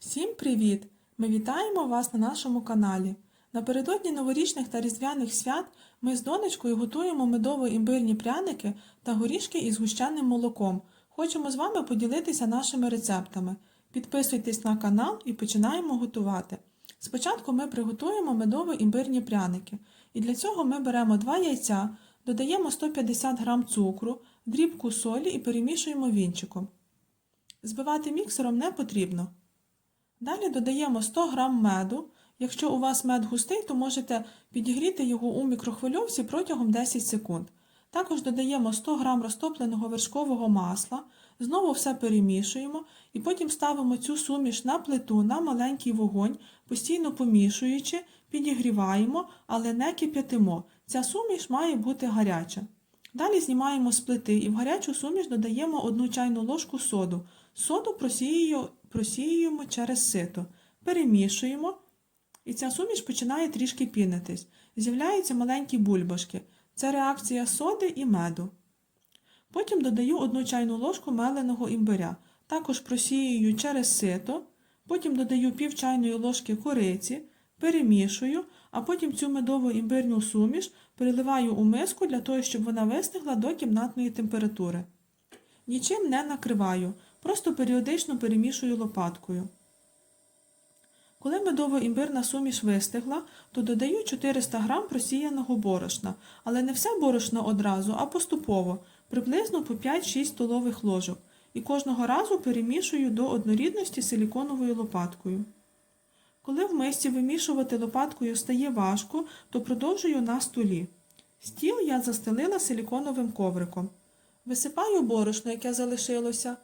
Всім привіт! Ми вітаємо вас на нашому каналі. Напередодні новорічних та різдвяних свят ми з донечкою готуємо медово-імбирні пряники та горішки із гущаним молоком. Хочемо з вами поділитися нашими рецептами. Підписуйтесь на канал і починаємо готувати. Спочатку ми приготуємо медово-імбирні пряники. І для цього ми беремо 2 яйця, додаємо 150 г цукру, дрібку солі і перемішуємо вінчиком. Збивати міксером не потрібно. Далі додаємо 100 г меду. Якщо у вас мед густий, то можете підігріти його у мікрохвильовці протягом 10 секунд. Також додаємо 100 г розтопленого вершкового масла, знову все перемішуємо і потім ставимо цю суміш на плиту на маленький вогонь, постійно помішуючи, підігріваємо, але не кип'ятимо. Ця суміш має бути гаряча. Далі знімаємо з плити і в гарячу суміш додаємо 1 чайну ложку соду. Соду просіюємо, просіюємо через сито. Перемішуємо, і ця суміш починає трішки пінитись. З'являються маленькі бульбашки. Це реакція соди і меду. Потім додаю 1 чайну ложку меленого імбиря. Також просіюю через сито. Потім додаю пів чайної ложки кориці, перемішую, а потім цю медову імбирну суміш переливаю у миску для того, щоб вона вистигла до кімнатної температури. Нічим не накриваю, просто періодично перемішую лопаткою. Коли медово-імбирна суміш вистигла, то додаю 400 г просіяного борошна, але не все борошно одразу, а поступово, приблизно по 5-6 столових ложок, і кожного разу перемішую до однорідності силіконовою лопаткою. Коли в мисці вимішувати лопаткою стає важко, то продовжую на столі. Стіл я застелила силіконовим ковриком. Висипаю борошно, яке залишилося,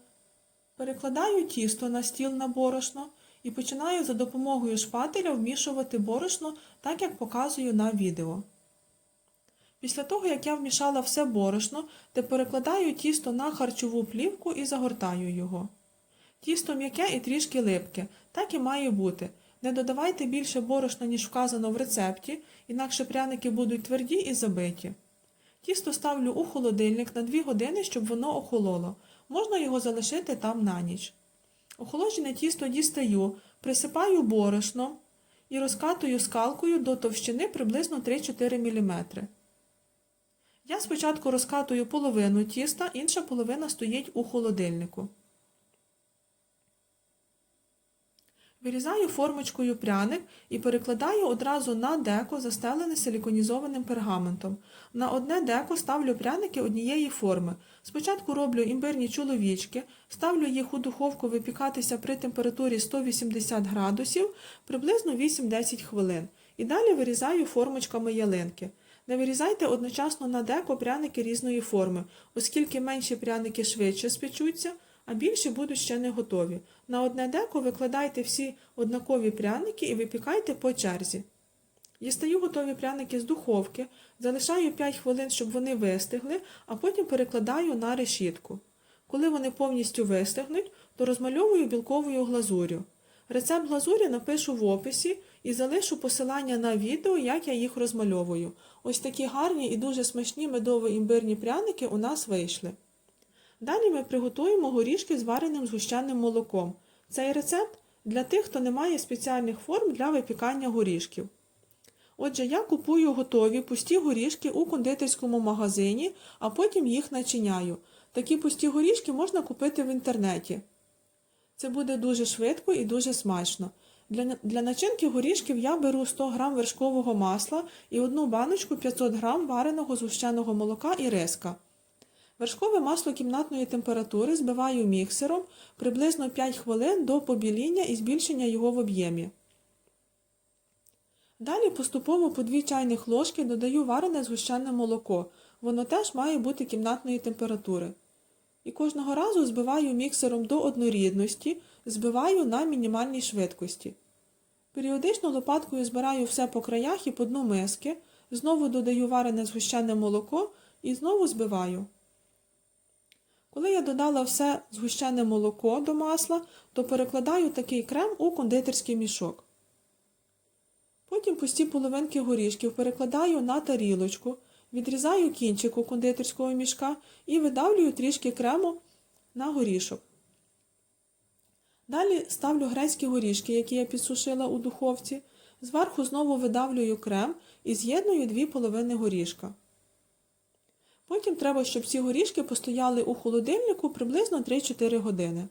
перекладаю тісто на стіл на борошно і починаю за допомогою шпателя вмішувати борошно, так як показую на відео. Після того, як я вмішала все борошно, то перекладаю тісто на харчову плівку і загортаю його. Тісто м'яке і трішки липке, так і має бути. Не додавайте більше борошна, ніж вказано в рецепті, інакше пряники будуть тверді і забиті. Тісто ставлю у холодильник на 2 години, щоб воно охололо. Можна його залишити там на ніч. Охолоджене тісто дістаю, присипаю борошном і розкатую скалкою до товщини приблизно 3-4 мм. Я спочатку розкатую половину тіста, інша половина стоїть у холодильнику. Вирізаю формочкою пряник і перекладаю одразу на деко, застелене силіконізованим пергаментом. На одне деко ставлю пряники однієї форми. Спочатку роблю імбирні чоловічки, ставлю їх у духовку випікатися при температурі 180 градусів приблизно 8-10 хвилин. І далі вирізаю формочками ялинки. Не вирізайте одночасно на деко пряники різної форми, оскільки менші пряники швидше спечуться, а більші будуть ще не готові. На одне деко викладайте всі однакові пряники і випікайте по черзі. Дістаю готові пряники з духовки, залишаю 5 хвилин, щоб вони вистигли, а потім перекладаю на решітку. Коли вони повністю вистигнуть, то розмальовую білковою глазур'ю. Рецепт глазурі напишу в описі і залишу посилання на відео, як я їх розмальовую. Ось такі гарні і дуже смачні медово-імбирні пряники у нас вийшли. Далі ми приготуємо горішки з вареним згущеним молоком. Цей рецепт для тих, хто не має спеціальних форм для випікання горішків. Отже, я купую готові пусті горішки у кондитерському магазині, а потім їх начиняю. Такі пусті горішки можна купити в інтернеті. Це буде дуже швидко і дуже смачно. Для, для начинки горішків я беру 100 г вершкового масла і одну баночку 500 г вареного згущеного молока і риска. Вершкове масло кімнатної температури збиваю міксером приблизно 5 хвилин до побіління і збільшення його в об'ємі. Далі поступово по 2 чайних ложки додаю варене згущене молоко. Воно теж має бути кімнатної температури. І кожного разу збиваю міксером до однорідності, збиваю на мінімальній швидкості. Періодично лопаткою збираю все по краях і по дну миски, знову додаю варене згущене молоко і знову збиваю. Коли я додала все згущене молоко до масла, то перекладаю такий крем у кондитерський мішок. Потім пусті половинки горішків перекладаю на тарілочку, відрізаю кінчик у кондитерського мішка і видавлюю трішки крему на горішок. Далі ставлю грецькі горішки, які я підсушила у духовці. Зверху знову видавлюю крем і з'єдную дві половини горішка. Потім треба, щоб ці горішки постояли у холодильнику приблизно 3-4 години.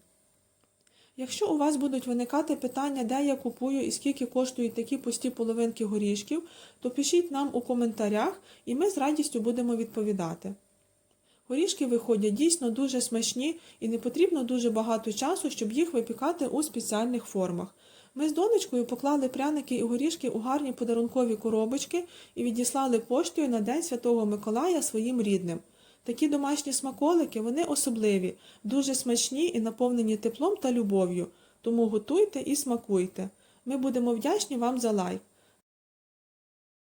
Якщо у вас будуть виникати питання, де я купую і скільки коштують такі пусті половинки горішків, то пишіть нам у коментарях і ми з радістю будемо відповідати. Горішки виходять дійсно дуже смачні і не потрібно дуже багато часу, щоб їх випікати у спеціальних формах. Ми з донечкою поклали пряники і горішки у гарні подарункові коробочки і відіслали поштою на День Святого Миколая своїм рідним. Такі домашні смаколики вони особливі, дуже смачні і наповнені теплом та любов'ю. Тому готуйте і смакуйте. Ми будемо вдячні вам за лайк.